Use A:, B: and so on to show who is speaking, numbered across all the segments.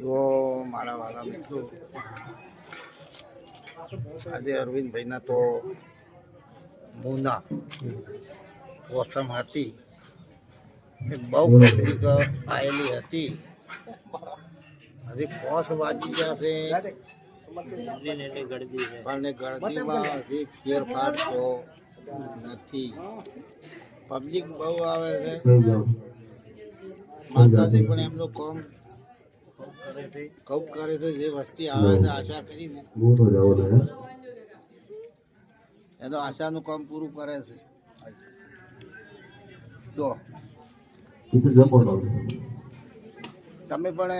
A: જો મારા વાલા મિત્રો, આજે અરવિંદભાઈના તો મુના ઓસમ હતી. બહુ પબ્લિક આવેલી હતી. હજી પોસ વાગી ગયા છે. પણ ગળદીમાં હજી ફેરફાર થયો નથી. પબ્લિક બહુ આવે છે. માતાજી પણ એમનું કોમ કૌપ કરે છે જે વસ્તી આવે છે આશા કરીને. એનો આશાનું કામ પૂરું કરે છે. જો. તમે પણ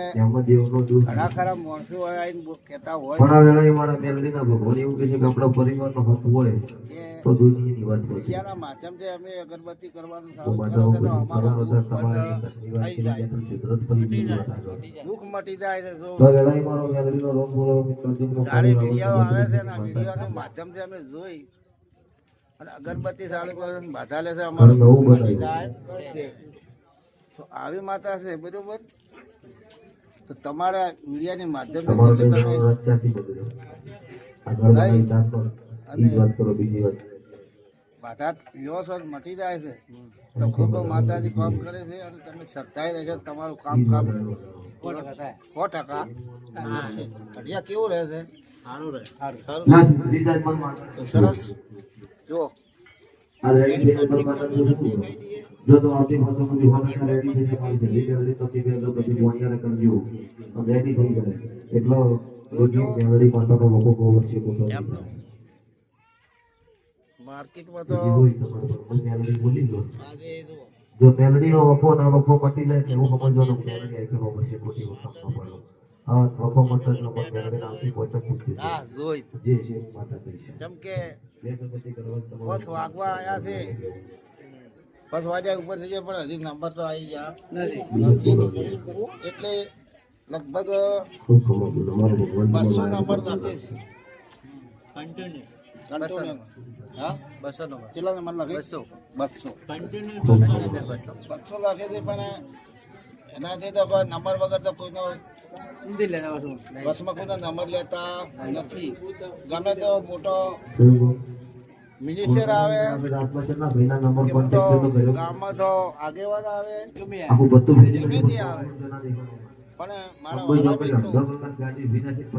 A: ઘણા ખરા માણસો આવીને કહેતા હોય.
B: ઘણા વેળા મારા મેલડીના ભગવાન એવું કહે છે કે આપણા પરિવારનો હક હોય તો દુનિયાની વાત હોય
A: મીડિયાના માધ્યમથી અમે અગરબત્તી કરવાનું
B: સારું
A: કરે તો અમારું દુઃખ થઈ જાય. દુઃખ મટી જાય છે
B: તો વેળાએ મારો મેલડીનો રોગ બોલો મિત્ર જીવનો
A: સારી વીડિયો આવે છે ને વિડીયોના માધ્યમથી અમે જોઈ. અને અગરબત્તી સારું કરીને બાધા લે છે અમારું
B: નવું
A: મટી જાય. તો આવી માતા છે બરોબર? તો તમારા મીડિયાની માધ્યમથી એટલે તમે બાધા લ્યો છો મટી જાય છે? તો ખૂબ માતાજી કામ કરે છે અને તમે શ્રદ્ધાએ રહેજો તમારું કામ કામ સો ટકા. અઢિયા કેવું રહે છે? સારું રહે. સારું. સરસ. જો.
B: જો તો આવતી વર્ષો સુધી વર્ષા રેડી થઈ જવાની છે. જલ્દી લીધે તો પીવે તો પછી ગોળિયારે કરજો તો રેડી થઈ જાય. એટલો દુનિયા મેલડી માતાનો લોકો બહુ વર્ષે કોટો
A: માર્કેટમાં તો
B: મેલડી બોલી ગયો
A: જો
B: મેલડીનો વફો ના વફો મટી જાય એવું સમજવાનું મેલડી આખી બહુ વર્ષે ખોટી વખતનો પડ્યો. આ વફો મટતો જ લોકો મેલડી નામથી પહોંચે પૂછતી
A: હા જોઈ.
B: જે છે માતા કહી છે
A: કેમ કે
B: બે સંપત્તિ કરવા તમારે
A: વાગવા આવ્યા છે. બસ વાગ્યા ઉપર થઈ ગયા પણ હજી નંબર તો આવી ગયા. નથી. એટલે લગભગ બસો નંબર નાખે છે. હા?
C: બસો નંબર.
A: કેટલા નંબર નાખે?
C: બસો.
A: બસો. લાગે છે પણ એનાથી તો નંબર વગર તો કોઈનો બસમાં કોઈનો નંબર લેતા નથી. ગમે તો મોટો મિનિસ્ટર આવે? ગામમાં તો આગેવાન આવે ગમે તે. પણ મારા વાલા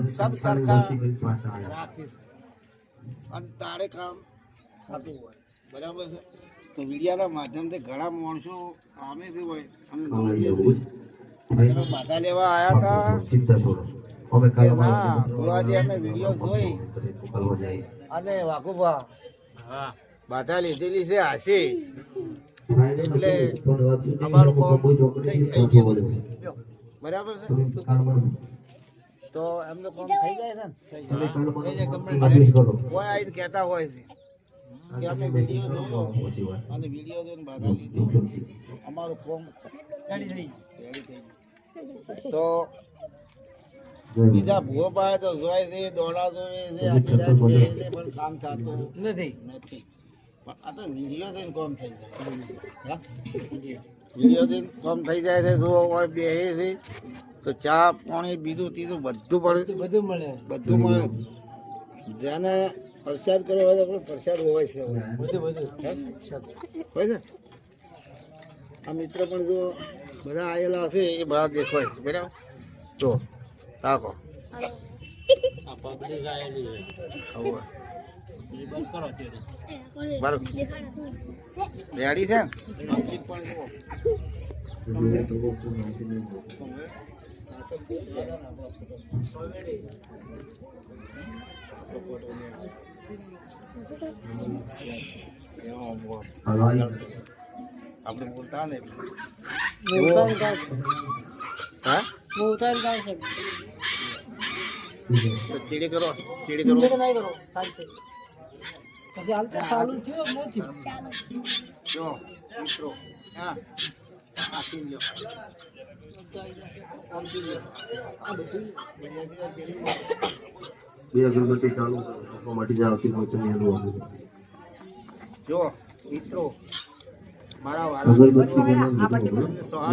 A: સબ સરખા રાખે અને તારે કામ થતું હોય. બરાબર છે? તો મીડિયાના માધ્યમથી ઘણા માણસો આમે થયું હોય અમે બાધા લેવા આવ્યા હતા ના ફુવાજી અમે વીડિયો જોઈ. અને વાઘુભા
C: હા
A: બાધા લીધેલી છે હાશી
B: એટલે
A: અમારું કોમ થઈ ગયું બરાબર છે? તો એમનું કોમ થઈ જાય છે ને? કોઈ આવીને કહેતા હોય છે. કે અમે વીડિયો જોયો. અને વીડિયો જોઈને બાધા લીધી. અમારું રેડી થઈ તો બીજા ભૂવો પાસે તો જોય છે દોડા જોવે છે આખી રાત જોઈએ છે પણ કામ થતું નથી. નથી. પણ આ તો વીડિયો જોઈને કોમ થઈ જાય. હા? વીડિયો. જોઈને કોમ થઈ જાય છે જો હોય બે છે તો ચા પાણી બીજું ત્રીજું બધું પણ બધું મળે. બધું મળે. જેને પ્રસાદ કર્યો હોય તો પણ પ્રસાદ હોય છે. બધું બધું. હોય છે? આ મિત્ર પણ જો બધા આવેલા હશે એ બધા દેખાય છે. બરાબર? જો. તાકો. રેડી છે. આપણે બોલતા ને હા? તો ચીડી કરો ચીડી કરો. લો.
B: બે અગરબત્તી ચાલુ કરો. મટી જાય આવતી હોય તો
A: જો મિત્રો મારા
B: અગરબત્તી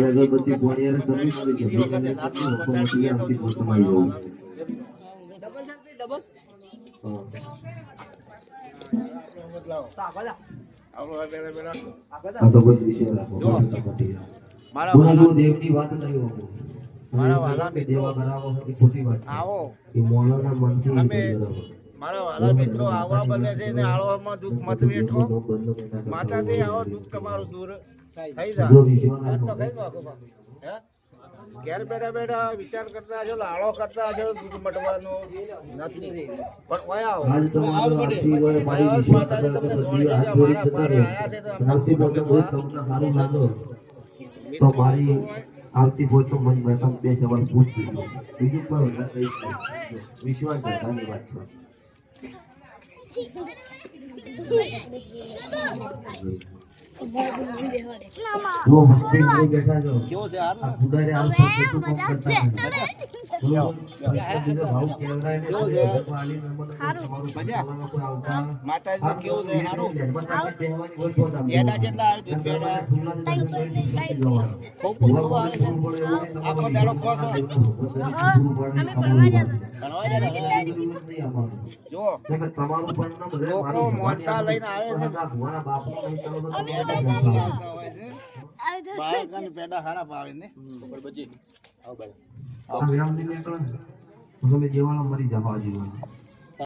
B: અગરબત્તી
A: વખતે તો
B: પોતામાં જવું
A: આવો હવે પેલા પેલા
B: આ તો બસ વિષય રાખો
A: મારા વાલા
B: દેવની વાત નહીં હોવું.
A: મારા વાલા મિત્રો.
B: દેવા કરાવો એ ખોટી વાત
A: આવો.
B: એ મોલાના મનથી
A: તમે મારા વાલા મિત્રો આવવા બને છે ને આળવામાં દુઃખ મત વેઠો. માતાજી આવો દુઃખ તમારું દૂર. થઈ જાય. તો કઈ હે? ઘેર બેઠા બેઠા વિચાર કરતા છો લાળો કરતા છો દૂધ મટવાનું નથી. પણ માતાજી તમને જોડે પારે આયા છે તો અમને
B: આવતી તો મારી
A: હોય.
B: આવતી હોય તો મને મેડમ બે સવાલ પૂછજો બીજું કોઈ. વિશ્વાસ રાખવાની વાત છે. જો ભક્તિ બેઠા છો
A: કેવો છે
B: આ તો કરતા
A: આખો દાડો ખોસો. જો લઈને આવે છે. પેડા કેવા આવતા હોય છે બાળક અને પેડા હારા ભાવે ને.
B: વિરામ દિન